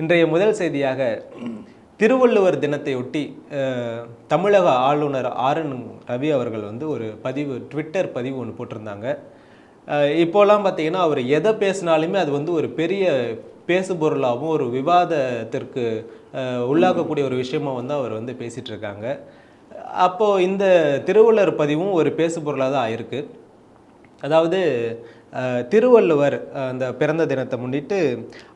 இன்றைய முதல் செய்தியாக திருவள்ளுவர் தினத்தையொட்டி தமிழக ஆளுநர் ஆர் என் ரவி அவர்கள் வந்து ஒரு பதிவு ட்விட்டர் பதிவு ஒன்று போட்டிருந்தாங்க. இப்போலாம் பார்த்தீங்கன்னா அவர் எதை பேசினாலுமே அது வந்து ஒரு பெரிய பேசுபொருளாகவும் ஒரு விவாதத்திற்கு உள்ளாகக்கூடிய ஒரு விஷயமாக வந்து அவர் வந்து பேசிகிட்டு இருக்காங்க அப்போது இந்த திருவள்ளுவர் பதிவும் ஒரு பேசுபொருளாக தான் ஆயிருக்கு. அதாவது திருவள்ளுவர் அந்த பிறந்த தினத்தை முன்னிட்டு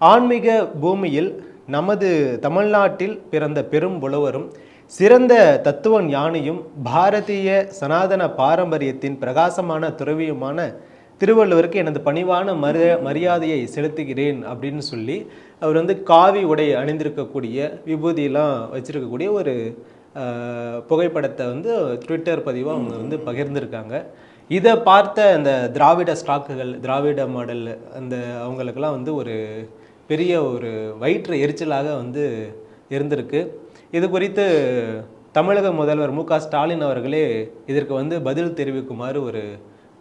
ஆன்மீக பூமியில் நமது தமிழ்நாட்டில் பிறந்த பெரும் புலவரும் சிறந்த தத்துவ ஞானியும் பாரதிய சனாதன பாரம்பரியத்தின் பிரகாசமான துறவியுமான திருவள்ளுவருக்கு எனது பணிவான மரிய மரியாதையை செலுத்துகிறேன் அப்படின்னு சொல்லி அவர் வந்து காவி உடை அணிந்திருக்கக்கூடிய விபூதியெலாம் வச்சுருக்கக்கூடிய ஒரு புகைப்படத்தை வந்து ட்விட்டர் பதிவாக அவங்க வந்து பகிர்ந்திருக்காங்க. இதை பார்த்த அந்த திராவிட ஸ்டாக்குகள் திராவிட மாடல் அந்த அவங்களுக்கெல்லாம் வந்து ஒரு பெரிய ஒரு வயிற்று எரிச்சலாக வந்து இருந்திருக்கு. இது குறித்து தமிழக முதல்வர் மு க ஸ்டாலின் அவர்களே இதற்கு வந்து பதில் தெரிவிக்குமாறு ஒரு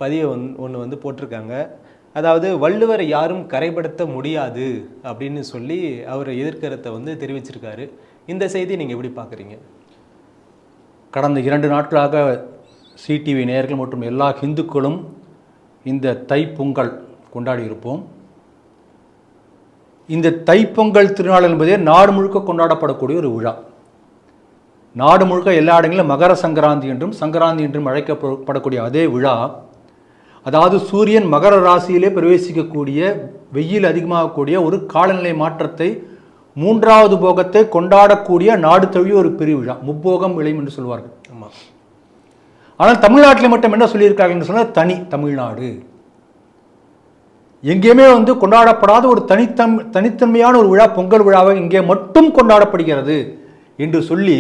பதிவை ஒன் ஒன்று வந்து போட்டிருக்காங்க. அதாவது வள்ளுவரை யாரும் கரைப்படுத்த முடியாது அப்படின்னு சொல்லி அவர் எதிர்க்கருத்தை வந்து தெரிவிச்சிருக்காரு. இந்த செய்தி நீங்கள் எப்படி பார்க்குறீங்க? கடந்த இரண்டு நாட்களாக சிடிவி நேயர்கள் மற்றும் எல்லா ஹிந்துக்களும் இந்த தைப்பொங்கல் கொண்டாடி இருப்போம் இந்த தைப்பொங்கல் திருநாள் என்பதே நாடு முழுக்க கொண்டாடப்படக்கூடிய ஒரு விழா. நாடு முழுக்க எல்லா இடங்களிலும் மகர சங்கராந்தி என்றும் சங்கராந்தி என்றும் அழைக்கப்படக்கூடிய அதே விழா. அதாவது சூரியன் மகர ராசியிலே பிரவேசிக்கக்கூடிய வெயில் அதிகமாகக்கூடிய ஒரு காலநிலை மாற்றத்தை மூன்றாவது போகத்தை கொண்டாடக்கூடிய நாடு தழுவிய ஒரு பெரிய விழா. முப்போகம் விளையும் என்று சொல்வார்கள். ஆமாம் ஆனால் தமிழ்நாட்டில் மட்டும் என்ன சொல்லியிருக்காங்கன்னு சொன்னால் தனி தமிழ்நாடு. எங்கேயுமே வந்து கொண்டாடப்படாத ஒரு தனித்தம் தனித்தன்மையான ஒரு விழா பொங்கல் விழாவை இங்கே மட்டும் கொண்டாடப்படுகிறது என்று சொல்லி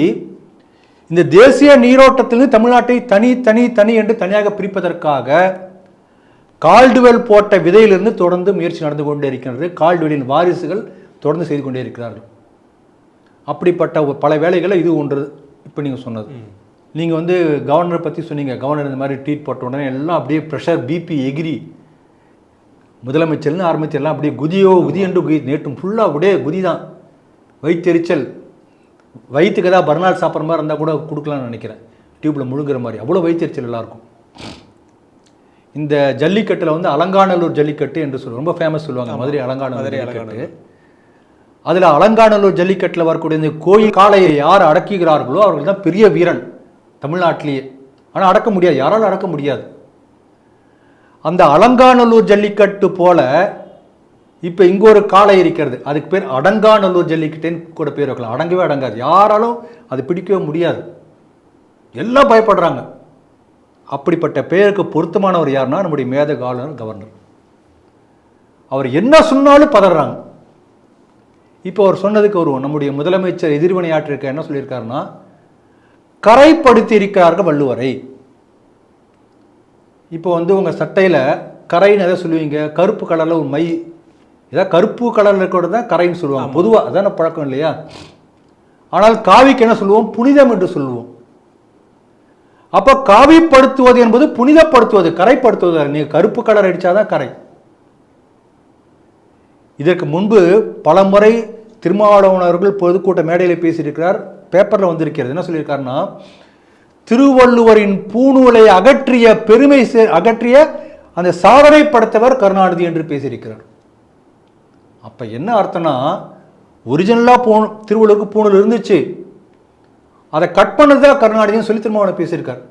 இந்த தேசிய நீரோட்டத்திலிருந்து தமிழ்நாட்டை தனி தனி தனி என்று தனியாக பிரிப்பதற்காக கால்டுவெல் போட்ட விதையிலிருந்து தொடர்ந்து முயற்சி நடந்து கொண்டே இருக்கின்றது. கால்டுவெலின் வாரிசுகள் தொடர்ந்து செய்து கொண்டே இருக்கிறார்கள். அப்படிப்பட்ட பல வேலைகளை இது ஒன்று இப்போ நீங்கள் சொன்னது. நீங்கள் வந்து கவர்னரை பற்றி சொன்னீங்க. கவர்னர் இந்த மாதிரி ட்வீட் போட்ட உடனே எல்லாம் அப்படியே ப்ரெஷர் பிபி எகிரி. முதலமைச்சர்னு ஆரம்பிச்சு எல்லாம் அப்படியே குதியோ குதி என்று குதி நேற்றும் ஃபுல்லாக அப்படியே குதி தான் வயிற்றெரிச்சல் வயிற்றுக்கு ஏதாவது பர்னால் சாப்பிட்ற மாதிரி இருந்தால் கூட கொடுக்கலாம்னு நினைக்கிறேன். டியூப்பில் முழுங்குற மாதிரி. அவ்வளோ வயிற்றெரிச்சல் எல்லாருக்கும். இந்த ஜல்லிக்கட்டில் வந்து அலங்காநல்லூர் ஜல்லிக்கட்டு என்று சொல்லுவோம் ரொம்ப ஃபேமஸ் சொல்லுவாங்க. மதுரை அலங்காநல்லூர் ஜல்லிக்கட்டு. அதில் அலங்காநல்லூர் ஜல்லிக்கட்டில் வரக்கூடிய இந்த கோயில் காளையை யார் அடக்குகிறார்களோ அவர்கள் தான் பெரிய வீரன். தமிழ்நாட்டிலேயே. ஆனால் அடக்க முடியாது. யாராலும் அடக்க முடியாது. அந்த அலங்காநல்லூர் ஜல்லிக்கட்டு போல இப்போ இங்கே ஒரு காளை இருக்கிறது. அதுக்கு பேர் அடங்காநல்லூர் ஜல்லிக்கட்டுன்னு கூட பேர் வைக்கலாம். அடங்கவே அடங்காது. யாராலும் அது பிடிக்கவே முடியாது. எல்லாம் பயப்படுறாங்க. அப்படிப்பட்ட பெயருக்கு பொருத்தமானவர் யாருன்னா நம்முடைய மேதக ஆளுநர் கவர்னர். அவர் என்ன சொன்னாலும் பதறாங்க. இப்போ அவர் சொன்னதுக்கு ஒரு நம்முடைய முதலமைச்சர் எதிர்வினையாற்றிருக்க என்ன சொல்லியிருக்காருன்னா கரைப்படுத்தி இருக்கிறார்கள் வள்ளுவரை. இப்போ வந்து உங்கள் சட்டையில் கரைன்னு எதை சொல்லுவீங்க? கருப்பு கலரில் ஒரு மை ஏதாவது கருப்பு கலரில் இருக்கிறது தான் கரைன்னு சொல்லுவாங்க. பொதுவாக அதான பழக்கம் இல்லையா? ஆனால் காவிக்கு என்ன சொல்லுவோம்? புனிதம் என்று சொல்லுவோம். அப்போ காவிப்படுத்துவது என்பது புனிதப்படுத்துவது கரைப்படுத்துவது அல்ல. நீங்க கருப்பு கலர் அடிச்சாதான் கரை. இதற்கு முன்பு பலமுறை திருமாவளவன் அவர்கள் பொதுக்கூட்ட மேடையில் பேசியிருக்கிறார். பேப்பரில் வந்திருக்கிறது. என்ன சொல்லியிருக்காருன்னா திருவள்ளுவரின் பூணூலை அகற்றிய பெருமை அகற்றிய அந்த சாதனை படைத்தவர் கருணாநிதி என்று பேசியிருக்கிறார். அப்போ என்ன அர்த்தம்னா ஒரிஜினலாக பூ திருவள்ளுவருக்கு பூணூல் இருந்துச்சு. அதை கட் பண்ணது தான் கருணாநிதினு சொல்லி திருமாவளவன் பேசியிருக்கார்.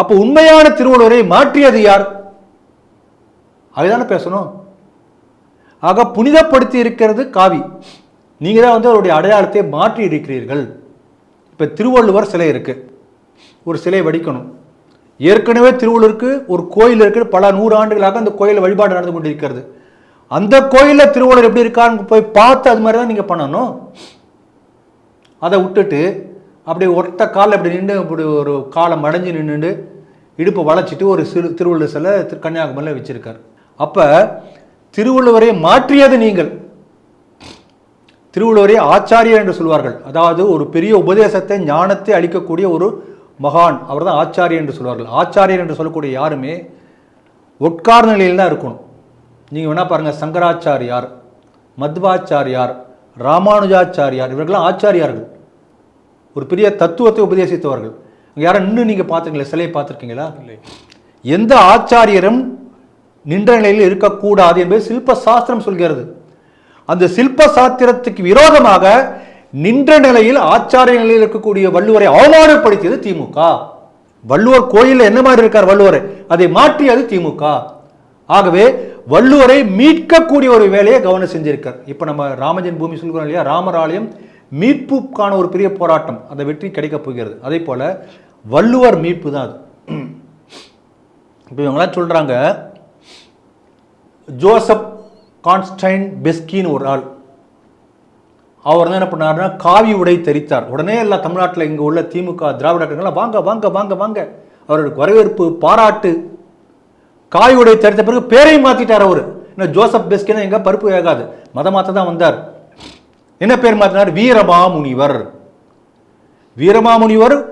அப்போ உண்மையான திருவள்ளுவரை மாற்றியது யார்? அதுதானே பேசணும். ஆக புனிதப்படுத்தி இருக்கிறது காவி. நீங்கள் தான் வந்து அவருடைய அடையாளத்தை மாற்றி இருக்கிறீர்கள் இப்போ திருவள்ளுவர் சிலை இருக்குது ஒரு சிலை வடிக்கணும். ஏற்கனவே திருவள்ளுவருக்கு ஒரு கோயில் இருக்குது பல நூறு ஆண்டுகளாக அந்த கோயில் வழிபாடு நடந்து கொண்டிருக்கிறது. அந்த கோயிலில் திருவள்ளுவர் எப்படி இருக்கான்னு போய் பார்த்து அது மாதிரி தான் நீங்கள் பண்ணணும். அதை விட்டுட்டு அப்படியே ஒத்த காலில் அப்படி நின்று அப்படி ஒரு காலை மடைஞ்சு நின்றுட்டு இடுப்பை வளைச்சிட்டு ஒரு சிறு திருவள்ளுவர் சிலை திரு கன்னியாகுமரியில் வச்சுருக்கார். அப்போ திருவள்ளுவரை மாற்றியது நீங்கள். திருவள்ளுவரை ஆச்சாரியர் என்று சொல்வார்கள். அதாவது ஒரு பெரிய உபதேசத்தை ஞானத்தை அளிக்கக்கூடிய ஒரு மகான் அவர்தான் ஆச்சாரியர் என்று சொல்வார்கள். ஆச்சாரியர் என்று சொல்லக்கூடிய யாருமே உட்கார்ந்த நிலையில் தான் இருக்கணும். நீங்கள் வேணா பாருங்கள் சங்கராச்சாரியார் மத்வாச்சாரியார் ராமானுஜாச்சாரியார் இவர்கள்லாம் ஆச்சாரியார்கள். ஒரு பெரிய தத்துவத்தை உபதேசித்தவர்கள். அங்க யாரும் நின்று நீங்க பார்த்துருக்கீங்களா சிலையை பார்த்துருக்கீங்களா? எந்த ஆச்சாரியரும் நின்ற நிலையில் இருக்கக்கூடாது என்பது சில்ப சாஸ்திரம் சொல்கிறது. அந்த சில்ப சாத்திரத்துக்கு விரோதமாக நின்ற நிலையில் ஆச்சாரிய நிலையில் இருக்கக்கூடிய வள்ளுவரை அவமானப்படுத்தியது திமுக. வள்ளுவர் கோயிலில் என்ன மாதிரி இருக்கார் வள்ளுவர்? அதை மாற்றியது திமுக. ஆகவே வள்ளுவரை மீட்கக்கூடிய ஒரு வேலையை கவனம் செஞ்சிருக்கார். இப்போ நம்ம ராமஜன் பூமி சொல்கிறோம் இல்லையா? ராமராலயம் மீட்புக்கான ஒரு பெரிய போராட்டம். அந்த வெற்றி கிடைக்கப் போகிறது. அதே போல வள்ளுவர் மீட்பு தான் அது. இப்போ இவங்களாம் சொல்கிறாங்க ஜோசப் கான்ஸ்டைன் பெஸ்கின்னு ஒரு ஆள். அவர் வந்து என்ன பண்ணாருன்னா காவி உடை தெரித்தார். உடனே எல்லாம் தமிழ்நாட்டில் இங்கே உள்ள திமுக திராவிட வாங்க வாங்க வாங்க வாங்க. அவருக்கு வரவேற்பு பாராட்டு. காவி உடை தெரித்த பிறகு பேரையும் மாற்றிட்டார் அவர். இன்னும் ஜோசப் பெஸ்கின்னு எங்கே? பருப்பு வேகாது. மத மாற்ற தான் வந்தார். என்ன பேர் மாற்றினார் வீரமாமுனிவர். வீரமாமுனிவர்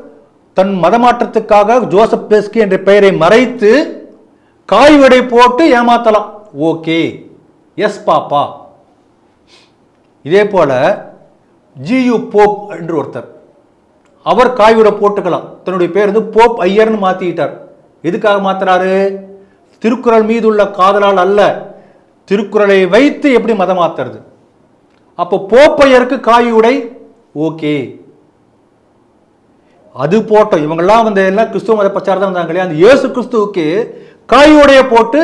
தன் மதமாற்றத்துக்காக ஜோசப் பெஸ்கி என்ற பெயரை மறைத்து காய் விடை போட்டு ஏமாத்தலாம். ஓகே. எஸ் பாப்பா இதே போல ஜியு போப் என்று ஒருத்தர். அவர் காய்விட போட்டுக்கலாம். தன்னுடைய பேர் வந்து போப் ஐயர்னு மாற்றிக்கிட்டார் எதுக்காக மாற்றுறாரு திருக்குறள் மீது உள்ள காதலால் அல்ல. திருக்குறளை வைத்து எப்படி மதம் மாத்துறது? அப்போ போப்பையருக்கு காய் உடை ஓகே அது போட்டோம். இவங்கெல்லாம் வந்து எல்லாம் கிறிஸ்துவ மத பிரச்சாரம் தான் வந்தாங்க இல்லையா? அந்த இயேசு கிறிஸ்துவுக்கு காய் உடைய போட்டு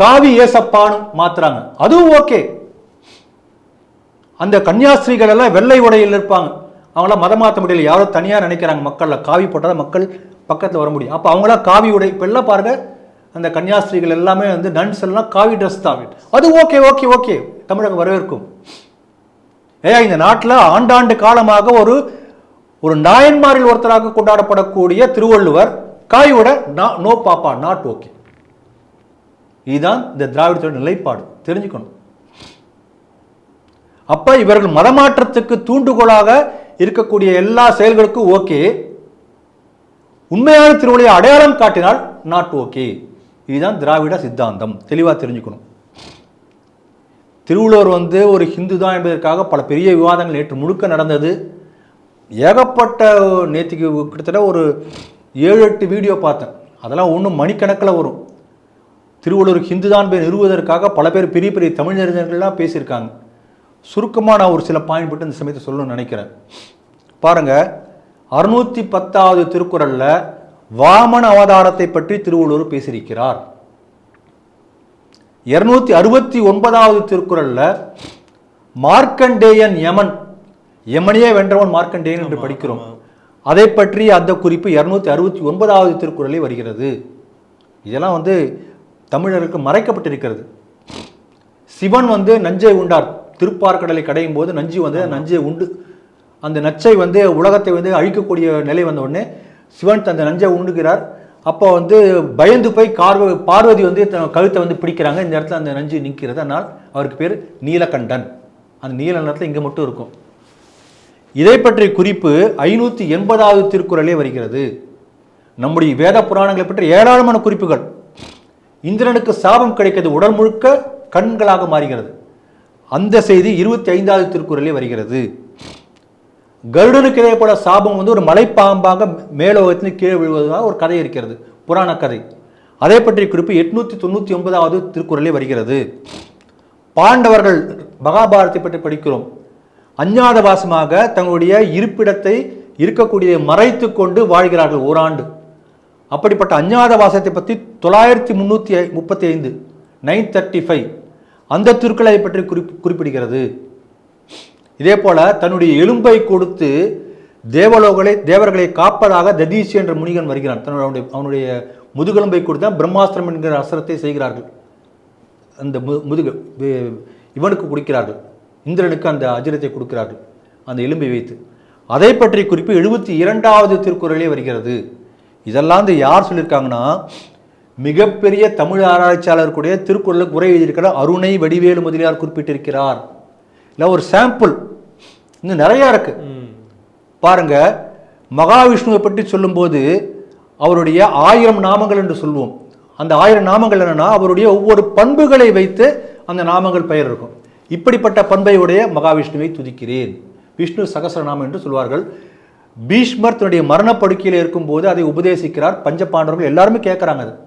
காவி ஏசப்பான்னு மாத்துறாங்க. அதுவும் ஓகே. அந்த கன்னியாஸ்திரிகள் எல்லாம் வெள்ளை உடையில் இருப்பாங்க. அவங்களாம் மதம் மாற்ற முடியல. யாரோ தனியாக நினைக்கிறாங்க மக்களில். காவி போட்டால் மக்கள் பக்கத்தில் வர முடியும். அப்போ அவங்களாம் காவி உடை. இப்போ எல்லாம் பாருங்க அந்த கன்னியாஸ்திரிகள் எல்லாமே வந்து நன்ஸ் எல்லாம் காவி ட்ரெஸ் தான். அது ஓகே ஓகே ஓகே. தமிழகம் வரவேற்கும். ஏயா இந்த நாட்டில் ஆண்டாண்டு காலமாக ஒரு ஒரு நாயன்மாரில் ஒருத்தராக கொண்டாடப்படக்கூடிய திருவள்ளுவர் காயோட நோ பாப்பா நாட் ஓகே இதுதான் இந்த திராவிடத்தோட நிலைப்பாடு. தெரிஞ்சுக்கணும். அப்ப இவர்கள் மதமாற்றத்துக்கு தூண்டுகோலாக இருக்கக்கூடிய எல்லா செயல்களுக்கும் ஓகே. உண்மையான திருவள்ளுவை அடையாளம் காட்டினால் நாட் ஓகே இதுதான் திராவிட சித்தாந்தம். தெளிவாக தெரிஞ்சுக்கணும். திருவள்ளுவர் வந்து ஒரு ஹிந்து தான் என்பதற்காக பல பெரிய விவாதங்கள் நேற்று முழுக்க நடந்தது. ஏகப்பட்ட நேற்றுக்கு கிட்டத்தட்ட ஒரு ஏழு எட்டு வீடியோ பார்த்தேன். அதெல்லாம் ஒன்றும் மணிக்கணக்கில் வரும். திருவள்ளுவர் ஹிந்து தான் பேர் நிறுவுவதற்காக பல பேர் பெரிய பெரிய தமிழறிஞர்கள்லாம் பேசியிருக்காங்க. சுருக்கமாக நான் ஒரு சில பாயிண்ட் மட்டும் இந்த சமயத்தை சொல்லணும்னு நினைக்கிறேன். பாருங்க அறுநூத்தி பத்தாவது திருக்குறள்ல வாமன அவதாரத்தை பற்றி திருவள்ளுவர் பேசியிருக்கிறார். இருநூத்தி அறுபத்தி ஒன்பதாவது திருக்குறள்ல மார்க்கண்டேயன் யமன் யமனையே வென்றவன் மார்க்கண்டேயன் என்று படிக்கிறோம். அதை பற்றி அந்த குறிப்பு இருநூத்தி அறுபத்தி ஒன்பதாவது திருக்குறளில் வருகிறது. இதெல்லாம் வந்து தமிழருக்கு மறைக்கப்பட்டிருக்கிறது. சிவன் வந்து நஞ்சை உண்டார். திருப்பார்கடலை கடையும் போது நஞ்சு வந்து நஞ்சை உண்டு. அந்த நச்சை வந்து உலகத்தை வந்து அழிக்கக்கூடிய நிலை வந்த உடனே சிவன் அந்த நஞ்சை உண்டுகிறார். அப்போ வந்து பயந்து போய் கார்வ பார்வதி வந்து கழுத்தை வந்து பிடிக்கிறாங்க. இந்த இடத்துல அந்த நஞ்சு நிற்கிறது. அதனால் அவருக்கு பேர் நீலகண்டன். அந்த நீல நிறத்தில் இங்கே மட்டும் இருக்கும். இதை பற்றிய குறிப்பு ஐநூற்றி எண்பதாவது திருக்குறளே வருகிறது. நம்முடைய வேத புராணங்களை பற்றி ஏராளமான குறிப்புகள். இந்திரனுக்கு சாபம் கிடைக்கிறது உடல் முழுக்க கண்களாக மாறுகிறது. அந்த செய்தி இருபத்தி ஐந்தாவது திருக்குறளே வருகிறது. கருடனுக்கு இதேபோல சாபம் வந்து ஒரு மலைப்பாம்பாக மேலோகத்தில் கீழே விழுவதாக ஒரு கதை இருக்கிறது புராண கதை. அதை பற்றிய குறிப்பு எட்நூத்தி தொண்ணூற்றி ஒன்பதாவது திருக்குறளே வருகிறது. பாண்டவர்கள் மகாபாரத்தை பற்றி படிக்கிறோம். அஞ்ஞாத வாசமாக தங்களுடைய இருப்பிடத்தை இருக்கக்கூடிய மறைத்து கொண்டு வாழ்கிறார்கள் ஓராண்டு. அப்படிப்பட்ட அஞ்ஞாத வாசத்தை பற்றி தொள்ளாயிரத்தி முந்நூற்றி முப்பத்தி ஐந்து நைன் தேர்ட்டி ஃபைவ் அந்த திருக்களை பற்றி குறிப் குறிப்பிடுகிறது. இதே போல தன்னுடைய எலும்பை கொடுத்து தேவலோகளை தேவர்களை காப்பதாக ததீசி என்ற முனிகன் வருகிறான். தன்னுடைய அவனுடைய முதுகெலும்பை கொடுத்து தான் பிரம்மாஸ்திரம் என்கிற அசரத்தை செய்கிறார்கள். அந்த மு முதுகு இவனுக்கு கொடுக்கிறார்கள். இந்திரனுக்கு அந்த அஜிரத்தை கொடுக்கிறார்கள். அந்த எலும்பை வைத்து. அதை பற்றி குறிப்பு எழுபத்தி இரண்டாவது திருக்குறளே வருகிறது. இதெல்லாம் வந்து யார் சொல்லியிருக்காங்கன்னா மிகப்பெரிய தமிழ் ஆராய்ச்சியாளர் கூடிய திருக்குறளுக்கு உரை எழுதியிருக்கிற அருணை வடிவேலு முதலியார் குறிப்பிட்டிருக்கிறார். இல்லை ஒரு சாம்பிள் இன்னும் நிறையா இருக்கு. பாருங்க மகாவிஷ்ணுவை பற்றி சொல்லும்போது அவருடைய ஆயிரம் நாமங்கள் என்று சொல்லுவோம். அந்த ஆயிரம் நாமங்கள் என்னன்னா அவருடைய ஒவ்வொரு பண்புகளை வைத்து அந்த நாமங்கள் பெயர் இருக்கும். இப்படிப்பட்ட பண்பை உடைய மகாவிஷ்ணுவை துதிக்கிறேன். விஷ்ணு சகசரநாமம் என்று சொல்வார்கள். பீஷ்மர் தன்னுடைய மரணப்படுக்கையில் இருக்கும்போது அதை உபதேசிக்கிறார். பஞ்சபாண்டவர்கள் எல்லாருமே கேட்குறாங்க அது.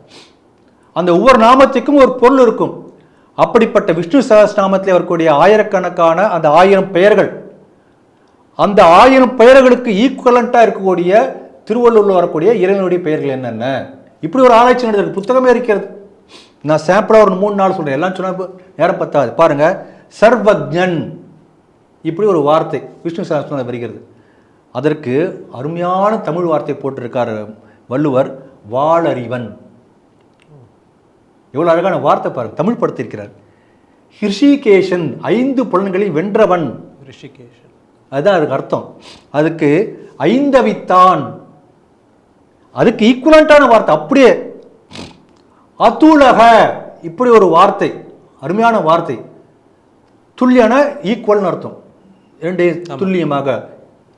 அந்த ஒவ்வொரு நாமத்துக்கும் ஒரு பொருள் இருக்கும். அப்படிப்பட்ட விஷ்ணு சகஸ்நாமத்தில் வரக்கூடிய ஆயிரக்கணக்கான அந்த ஆயிரம் பெயர்கள். அந்த ஆயிரம் பெயர்களுக்கு ஈக்குவலண்ட்டாக இருக்கக்கூடிய திருவள்ளூரில் வரக்கூடிய இறைவனுடைய பெயர்கள் என்னென்ன? இப்படி ஒரு ஆராய்ச்சி நடந்திருக்கு. புத்தகமே இருக்கிறது. நான் சாம்பிளாக ஒரு மூணு நாள் சொல்கிறேன் எல்லாம் சொன்னால் நேரம் பத்தாது. பாருங்கள் சர்வஜன். இப்படி ஒரு வார்த்தை விஷ்ணு சகஸ்ரநாமம் வருகிறது. அதற்கு அருமையான தமிழ் வார்த்தை போட்டிருக்கார் வள்ளுவர் வாளறிவன். எவ்வளவு அழகான வார்த்தை பாருங்க தமிழ் படுத்திருக்கிறார். ஹிருஷிகேஷன் ஐந்து புலன்களையும் வென்றவன். ரிஷிகேஷன் அதுதான் அதுக்கு அர்த்தம். அதுக்கு ஐந்தவித்தான். அதுக்கு ஈக்குவலண்டான வார்த்தை அப்படியே அத்துலக. இப்படி ஒரு வார்த்தை அருமையான வார்த்தை. துல்லியான ஈக்குவல்னு அர்த்தம். இரண்டே துல்லியமாக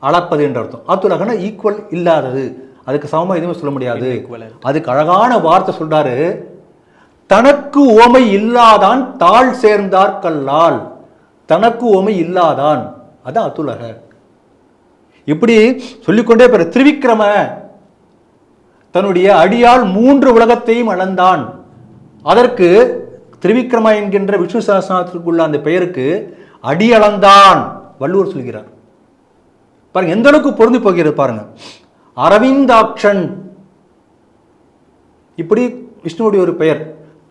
அளப்பது என்ற அர்த்தம். அத்துலகன ஈக்குவல் இல்லாதது. அதுக்கு சமமாக எதுவுமே சொல்ல முடியாது. அதுக்கு அழகான வார்த்தை சொல்றாரு. தனக்கு ஓமை இல்லாதான் தாழ் சேர்ந்தார் கல்லால். தனக்கு ஓமை இல்லாதான். அதான் அத்துலக. இப்படி சொல்லிக்கொண்டே பெற திருவிக்கிரம தன்னுடைய அடியால் மூன்று உலகத்தையும் அளந்தான். அதற்கு திருவிக்கிரம என்கின்ற விஷ்ணு சகஸ்ரநாமத்திற்குள்ள அந்த பெயருக்கு அடி அளந்தான் வள்ளுவர் சொல்கிறார். பாருங்க எந்த அளவுக்கு பொருந்தி போகிறது பாருங்க. அரவிந்தாட்சன். இப்படி விஷ்ணுவுடைய ஒரு பெயர்.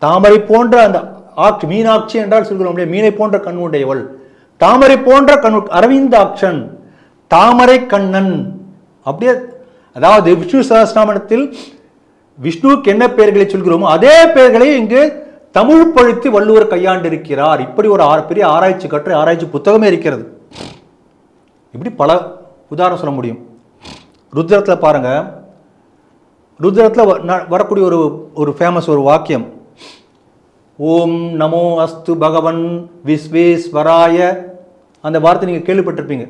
தாமரை போன்ற அந்த ஆட்சி மீனாட்சி என்றால் சொல்கிறோம் மீனை போன்ற கண்ணுடையவள் தாமரை போன்ற கண்ணு அரவிந்தாக்ஷன் தாமரை கண்ணன். அப்படியே அதாவது விஷ்ணு சகஸ்ரநாமத்தில் விஷ்ணுவுக்கு என்ன பெயர்களை சொல்கிறோமோ அதே பெயர்களை இங்கு தமிழ் பழுத்தி வள்ளுவர் கையாண்டிருக்கிறார். இப்படி ஒரு பெரிய ஆராய்ச்சி கற்று ஆராய்ச்சி புத்தகமே இருக்கிறது. இப்படி பல உதாரணம் சொல்ல முடியும். ருத்ரத்தில் பாருங்க. ருத்ரத்தில் வரக்கூடிய ஒரு ஒரு ஃபேமஸ் ஒரு வாக்கியம். ஓம் நமோ அஸ்து பகவன் விஸ்வேஸ்வராய அந்த வார்த்தை நீங்கள் கேள்விப்பட்டிருப்பீங்க.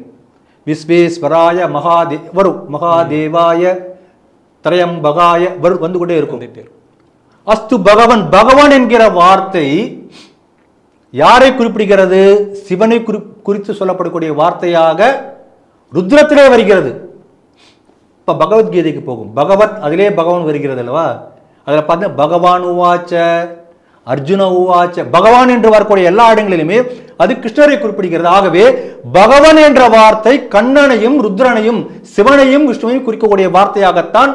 விஸ்வேஸ்வராய மகாதே வரும். மகாதேவாய திரையம்பகாய வரும் வந்து கொண்டே இருக்கும். அஸ்து பகவன் பகவான் என்கிற வார்த்தை யாரை குறிப்பிடுகிறது? சிவனை குறி குறித்து சொல்லப்படக்கூடிய வார்த்தையாக ருத்ரத்திலே வருகிறது. இப்போ பகவத்கீதைக்கு போகும். பகவத் அதிலே பகவான் வருகிறது அல்லவா? அதில் பார்த்தா பகவான் உவாச்ச அர்ஜுன உவாச்ச பகவான் என்று வரக்கூடிய எல்லா இடங்களிலுமே அது கிருஷ்ணரை குறிப்பிடுகிறது. ஆகவே பகவான் என்ற வார்த்தை கண்ணனையும் ருத்ரனையும் சிவனையும் விஷ்ணுவையும் குறிக்கக்கூடிய வார்த்தையாகத்தான்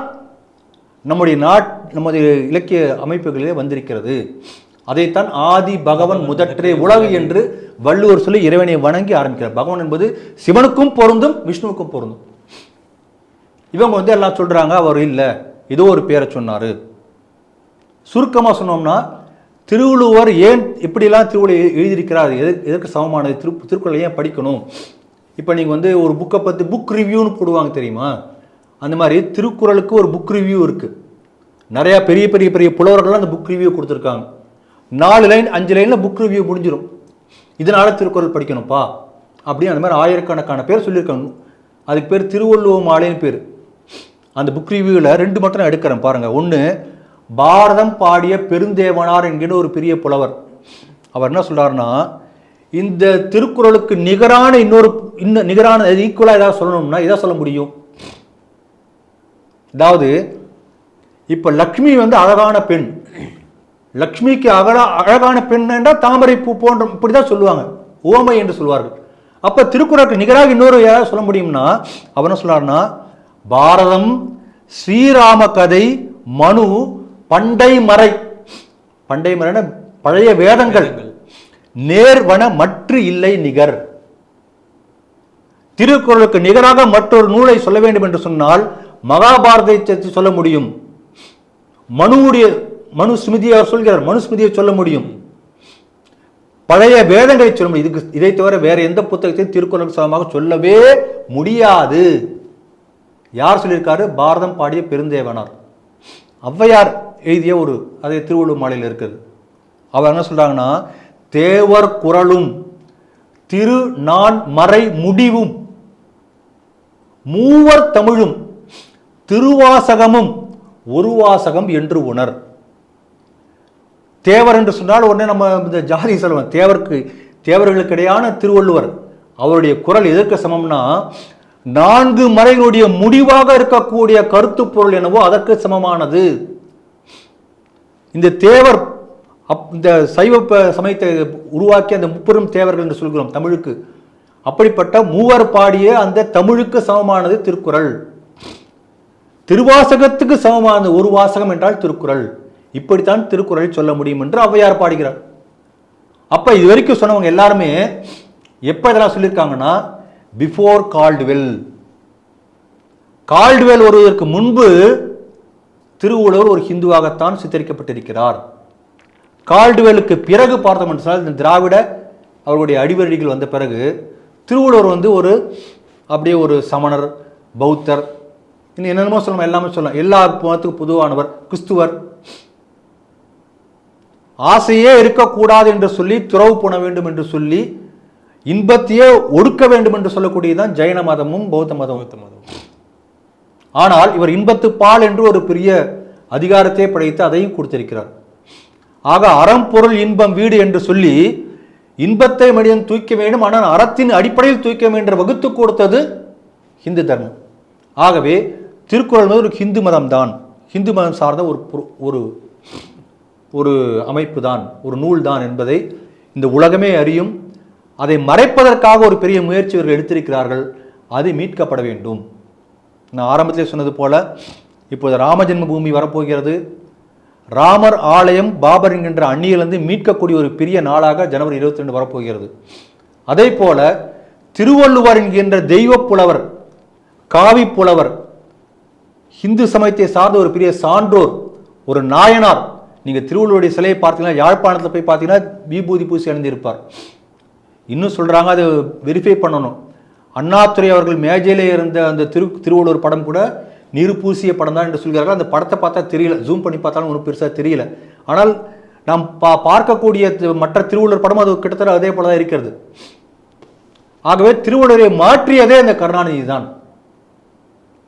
நம்முடைய நாட் நமது இலக்கிய அமைப்புகளிலே வந்திருக்கிறது. அதைத்தான் ஆதி பகவன் முதற்றே உலகு என்று வள்ளுவர் சொல்லி இறைவனை வணங்கி ஆரம்பிக்கிறார். பகவான் என்பது சிவனுக்கும் பொருந்தும் விஷ்ணுவுக்கும் பொருந்தும். இவங்க வந்து எல்லாம் சொல்றாங்க அவர் இல்லை ஏதோ ஒரு பேரை சொன்னாரு. சுருக்கமாக சொன்னோம்னா திருவள்ளுவர் ஏன் இப்படிலாம் திருவள்ளுவர் எழுதியிருக்கிறார்? எது எதற்கு சமமானது? திரு திருக்குறளை ஏன் படிக்கணும்? இப்போ நீங்கள் வந்து ஒரு புக்கை பற்றி புக் ரிவ்யூன்னு போடுவாங்க தெரியுமா? அந்த மாதிரி திருக்குறளுக்கு ஒரு புக் ரிவ்யூ இருக்குது நிறையா பெரிய பெரிய பெரிய புலவர்கள்லாம் அந்த புக் ரிவ்யூ கொடுத்துருக்காங்க. நாலு லைன் அஞ்சு லைனில் புக் ரிவ்யூ முடிஞ்சிடும் இதனால் திருக்குறள் படிக்கணும்ப்பா. அப்படின்னு அந்த மாதிரி ஆயிரக்கணக்கான பேர் சொல்லியிருக்காங்க. அதுக்கு பேர் திருவள்ளுவ மாலைன்னு பேர். அந்த புக் ரிவ்யூவில் ரெண்டு மட்டும் நான் எடுக்கிறேன் பாருங்கள் ஒன்று பாரதம் பாடிய பெருந்தேவனார் என்கிற ஒரு பெரிய புலவர். அவர் என்ன சொல்கிறாருன்னா இந்த திருக்குறளுக்கு நிகரான இன்னொரு இன்னும் நிகரான ஈக்குவலாக ஏதாவது சொல்லணும்னா எதை சொல்ல முடியும். அதாவது இப்போ லக்ஷ்மி வந்து அழகான பெண். லக்ஷ்மிக்கு அகலா அழகான பெண் என்றால் தாமரை பூ போன்ற இப்படி தான் சொல்லுவாங்க. ஓமை என்று சொல்வார்கள். அப்போ திருக்குறளுக்கு நிகராக இன்னொரு யாராவது சொல்ல முடியும்னா அவர் என்ன சொல்றாருன்னா பாரதம் ஸ்ரீராம கதை மனு பண்டை மறை. பண்டை மறைன பழைய வேதங்கள். நேர்வன மற்ற இல்லை நிகர். திருக்குறளுக்கு நிகராக மற்றொரு நூலை சொல்ல வேண்டும் என்று சொன்னால் மகாபாரதத்தை சொல்ல முடியும். மனுவுடைய மனு ஸ்மிருதியை அவர் சொல்கிறார் மனுஸ்மிருதியை சொல்ல முடியும். பழைய வேதங்களை சொல்ல முடியும். இதுக்கு இதை தவிர வேற எந்த புத்தகத்தையும் திருக்குறள் சமமாக சொல்லவே முடியாது. யார் சொல்லியிருக்காரு? பாரதம் பாடிய பெருந்தேவனார். ஔவையார் எழுதிய ஒரு அதே திருவள்ளுவர் மாலையில் இருக்குது. அவர் என்ன சொல்றாங்கன்னா தேவர் குரலும் திரு நான் மறை முடிவும் மூவர் தமிழும் திருவாசகமும் ஒரு வாசகம் என்று உணர். தேவர் என்று சொன்னால் உடனே நம்ம இந்த ஜாதி சொல்லுவோம் தேவருக்கு தேவர்களுக்கிடையான திருவள்ளுவர் அவருடைய குரல் எதற்கு சமம்னா நான்கு மறைகளுடைய முடிவாக இருக்கக்கூடிய கருத்து பொருள் என்னவோ அதற்கு சமமானது. இந்த தேவர் அப் இந்த சைவ சமயத்தை உருவாக்கிய அந்த முப்பெரும் தேவர்கள் என்று சொல்கிறோம் தமிழுக்கு. அப்படிப்பட்ட மூவர் பாடிய அந்த தமிழுக்கு சமமானது திருக்குறள். திருவாசகத்துக்கு சமமானது ஒரு வாசகம் என்றால் திருக்குறள். இப்படித்தான் திருக்குறளை சொல்ல முடியும் என்று ஔவையார் பாடுகிறார். அப்போ இது வரைக்கும் சொன்னவங்க எல்லாருமே எப்போ இதெல்லாம் சொல்லியிருக்காங்கன்னா பிஃபோர் கால்டுவெல் கால்டுவெல் வருவதற்கு முன்பு திருவள்ளுவர் ஒரு ஹிந்துவாகத்தான் சித்தரிக்கப்பட்டிருக்கிறார். கால்டுவெலுக்கு பிறகு பார்த்தோம் என்று இந்த திராவிட அவர்களுடைய அடிவரடிகள் வந்த பிறகு திருவள்ளுவர் வந்து ஒரு அப்படியே ஒரு சமணர் பௌத்தர் இன்னும் என்னென்னமோ சொல்லலாம் எல்லாமே சொல்லலாம். எல்லா மதத்துக்கும் பொதுவானவர் கிறிஸ்துவர் ஆசையே இருக்கக்கூடாது என்று சொல்லி துறவு போன வேண்டும் என்று சொல்லி இன்பத்தையே ஒடுக்க வேண்டும் என்று சொல்லக்கூடியதுதான் ஜெயின மதமும் பௌத்த மதமும். பௌத்த மதம் ஆனால் இவர் இன்பத்து பால் என்று ஒரு பெரிய அதிகாரத்தை படைத்து அதையும் கொடுத்திருக்கிறார். ஆக அறம் பொருள் இன்பம் வீடு என்று சொல்லி இன்பத்தை மனிதன் தூக்க வேண்டும். ஆனால் அறத்தின் அடிப்படையில் தூக்க வேண்டும் என்று வகுத்து கொடுத்தது ஹிந்து தர்மம். ஆகவே திருக்குறள் ஒரு ஹிந்து மதம் தான் ஹிந்து மதம் சார்ந்த ஒரு ஒரு ஒரு அமைப்பு தான் ஒரு நூல் தான் என்பதை இந்த உலகமே அறியும். அதை மறைப்பதற்காக ஒரு பெரிய முயற்சி இவர்கள் எடுத்திருக்கிறார்கள். அது மீட்கப்பட வேண்டும். நான் ஆரம்பத்திலே சொன்னது போல இப்போது ராமஜென்ம பூமி வரப்போகிறது. ராமர் ஆலயம் பாபர் என்கின்ற அந்நியிலிருந்து மீட்கக்கூடிய ஒரு பெரிய நாளாக ஜனவரி இருபத்தி ரெண்டு வரப்போகிறது. அதே போல திருவள்ளுவர் என்கின்ற தெய்வ புலவர் காவி புலவர் இந்து சமயத்தை சார்ந்த ஒரு பெரிய சான்றோர் ஒரு நாயனார் நீங்கள் திருவள்ளுவருடைய சிலையை பார்த்தீங்கன்னா யாழ்ப்பாணத்தில் போய் பார்த்தீங்கன்னா விபூதி பூசி அணிந்திருப்பார். இன்னும் சொல்கிறாங்க அது வெரிஃபை பண்ணணும். அண்ணாதுரை அவர்கள் மேஜையிலே இருந்த அந்த திரு திருவள்ளுவர் படம் கூட நீர் பூசிய படம் தான் என்று சொல்கிறார்கள். அந்த படத்தை பார்த்தா தெரியல. ஜூம் பண்ணி பார்த்தாலும் ஒன்றும் பெருசாக தெரியல. ஆனால் நாம் பா பார்க்கக்கூடிய மற்ற திருவள்ளுவர் படம் அது கிட்டத்தட்ட அதே போல தான் இருக்கிறது. ஆகவே திருவள்ளுவரை மாற்றியதே அந்த கருணாநிதி தான்.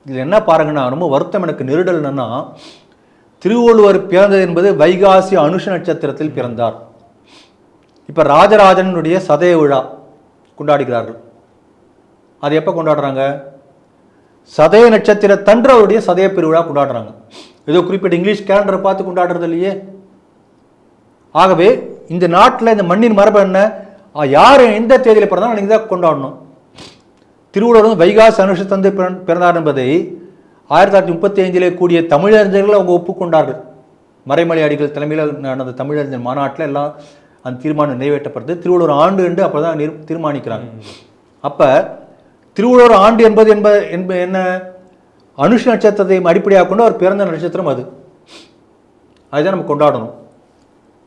இதில் என்ன பாருங்கன்னா ரொம்ப வருத்தம் எனக்கு நெருடல் என்னன்னா திருவள்ளுவர் பிறந்தது என்பது வைகாசி அனுஷ நட்சத்திரத்தில் பிறந்தார். இப்போ ராஜராஜனுடைய சதய விழா கொண்டாடுகிறார்கள். அது எப்போ கொண்டாடுறாங்க? சதய நட்சத்திரத்தன்று அவருடைய சதய பெருவிழா கொண்டாடுறாங்க. ஏதோ குறிப்பிட்ட இங்கிலீஷ் கேலண்டரை பார்த்து கொண்டாடுறது இல்லையே. ஆகவே இந்த நாட்டில் இந்த மண்ணின் மரபு என்ன? யார் எந்த தேதியில் பிறந்தாலும் அன்றைக்கி தான் கொண்டாடணும். திருவள்ளுவர் வைகாசி அனுஷத்தந்து பிறந்தார் என்பதை ஆயிரத்தி தொள்ளாயிரத்தி முப்பத்தி ஐந்திலே கூடிய தமிழறிஞர்கள் அவங்க ஒப்புக்கொண்டார்கள். மறைமலை அடிகள் தலைமையில் நடந்த தமிழறிஞர் மாநாட்டில் எல்லாம் அந்த தீர்மானம் நிறைவேற்றப்பட்டது. திருவள்ளுவர் ஆண்டு என்று அப்போ தான் தீர்மானிக்கிறாங்க. அப்போ திருவள்ளுவர் ஆண்டு என்பது என்ப என்ப என்ன? அனுஷ நட்சத்திரத்தை அடிப்படையாக கொண்டு அவர் பிறந்த நட்சத்திரம் அது. அதுதான் நம்ம கொண்டாடணும்.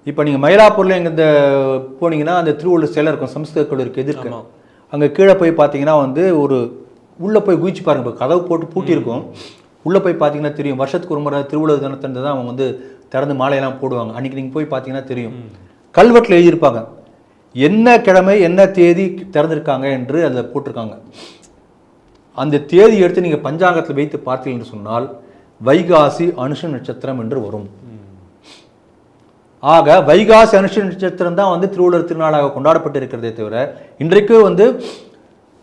இப்போ நீங்கள் மயிலாப்பூரில் எங்க இந்த போனீங்கன்னா அந்த திருவள்ளுவர் சிலை இருக்கும். சம்ஸ்கிருத கல்லூரிக்கு எதிர்க்க. அங்கே கீழே போய் பார்த்தீங்கன்னா வந்து ஒரு உள்ளே போய் குதிச்சு பாருங்க. இப்போ கதவு போட்டு பூட்டியிருக்கும். உள்ளே போய் பார்த்தீங்கன்னா தெரியும். வருஷத்துக்கு ஒரு முறை திருவள்ளுவர் தினத்தன்று தான் அவங்க வந்து திறந்து மாலையெல்லாம் போடுவாங்க. அன்றைக்கி நீங்கள் போய் பார்த்தீங்கன்னா தெரியும். கல்வெட்டில் எழுதியிருப்பாங்க. என்ன கிழமை என்ன தேதி திறந்திருக்காங்க என்று அதில் போட்டிருக்காங்க. அந்த தேதி எடுத்து நீங்கள் பஞ்சாங்கத்தில் வைத்து பார்த்தீர்கள் என்று சொன்னால் வைகாசி அனுஷ நட்சத்திரம் என்று வரும். ஆக வைகாசி அனுஷ நட்சத்திரம் தான் வந்து திருவள்ளுவர் திருநாளாக கொண்டாடப்பட்டு இருக்கிறதே தவிர இன்றைக்கு வந்து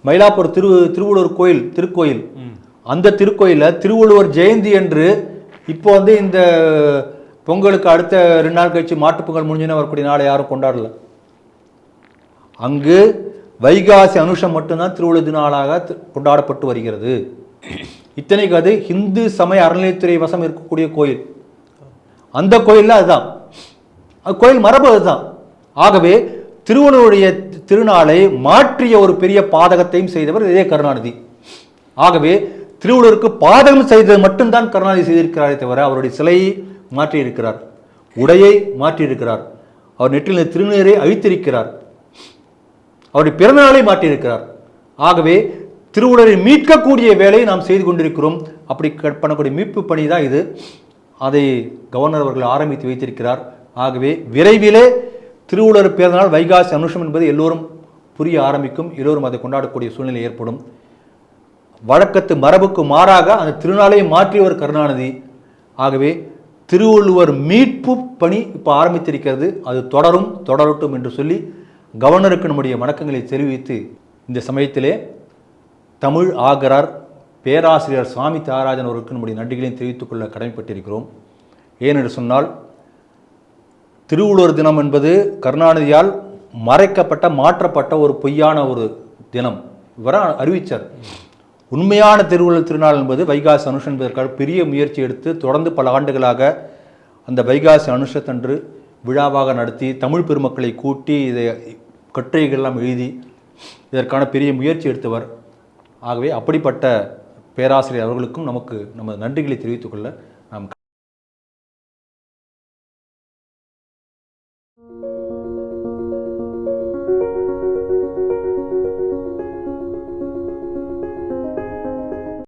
மயிலாப்பூர் திரு திருவள்ளுவர் கோயில் திருக்கோயில் அந்த திருக்கோயிலில் திருவள்ளுவர் ஜெயந்தி என்று இப்போ வந்து இந்த பொங்கலுக்கு அடுத்த ரெண்டு நாள் கழிச்சு மாட்டுப் பொங்கல் முடிஞ்சுன்னு வரக்கூடிய நாளை யாரும் கொண்டாடல. அங்கு வைகாசி அனுஷம் மட்டும்தான் திருவள்ளுவர் நாளாக கொண்டாடப்பட்டு வருகிறது. இத்தனைக்கு அது ஹிந்து சமய அறநிலையத்துறை வசம் இருக்கக்கூடிய கோயில். அந்த கோயிலில் அதுதான். அது கோயில் மரபு அதுதான். ஆகவே திருவள்ளுவருடைய திருநாளை மாற்றிய ஒரு பெரிய பாதகத்தையும் செய்தவர் இதே கருணாநிதி. ஆகவே திருவள்ளுவருக்கு பாதகம் செய்தது மட்டும்தான் கருணாநிதி செய்திருக்கிறாரே தவிர அவருடைய சிலையை மாற்றியிருக்கிறார். உடையை மாற்றியிருக்கிறார். அவர் நெற்றில் திருநீரை அழித்திருக்கிறார் அவருடைய பிறந்தநாளை மாற்றியிருக்கிறார். ஆகவே திருவுடரை மீட்கக்கூடிய வேலையை நாம் செய்து கொண்டிருக்கிறோம். அப்படி பண்ணக்கூடிய மீட்பு பணி தான் இது. அதை கவர்னர் அவர்கள் ஆரம்பித்து வைத்திருக்கிறார். ஆகவே விரைவிலே திருவுடர் பிறந்தநாள் வைகாசி அனுஷம் என்பது எல்லோரும் புரிய ஆரம்பிக்கும். எல்லோரும் அதை கொண்டாடக்கூடிய சூழ்நிலை ஏற்படும். வழக்கத்து மரபுக்கு மாறாக அந்த திருநாளை மாற்றியவர் கருணாநிதி. ஆகவே திருவள்ளுவர் மீட்பு பணி இப்போ ஆரம்பித்திருக்கிறது. அது தொடரும் தொடரட்டும் என்று சொல்லி கவர்னருக்கு நம்முடைய வணக்கங்களை தெரிவித்து இந்த சமயத்திலே தமிழ் ஆகரார் பேராசிரியர் சுவாமி தியாகராஜன் அவருக்கு நம்முடைய நன்றிகளையும் தெரிவித்துக் கொள்ள கடமைப்பட்டிருக்கிறோம். ஏனென்று சொன்னால் திருவள்ளுவர் தினம் என்பது கருணாநிதியால் மறைக்கப்பட்ட மாற்றப்பட்ட ஒரு பொய்யான ஒரு தினம். இவர அறிவிச்சார். உண்மையான திருவள்ளுவர் திருநாள் என்பது வைகாசி அனுஷம் என்பதற்காக பெரிய முயற்சி எடுத்து தொடர்ந்து பல ஆண்டுகளாக அந்த வைகாசி அனுஷத்தன்று விழாவாக நடத்தி தமிழ் பெருமக்களை கூட்டி இதை கட்டுரைகள் எல்லாம் எழுதி இதற்கான பெரிய முயற்சி எடுத்தவர். ஆகவே அப்படிப்பட்ட பேராசிரியர் அவர்களுக்கும் நமக்கு நம்ம நன்றிகளை தெரிவித்துக் கொள்ள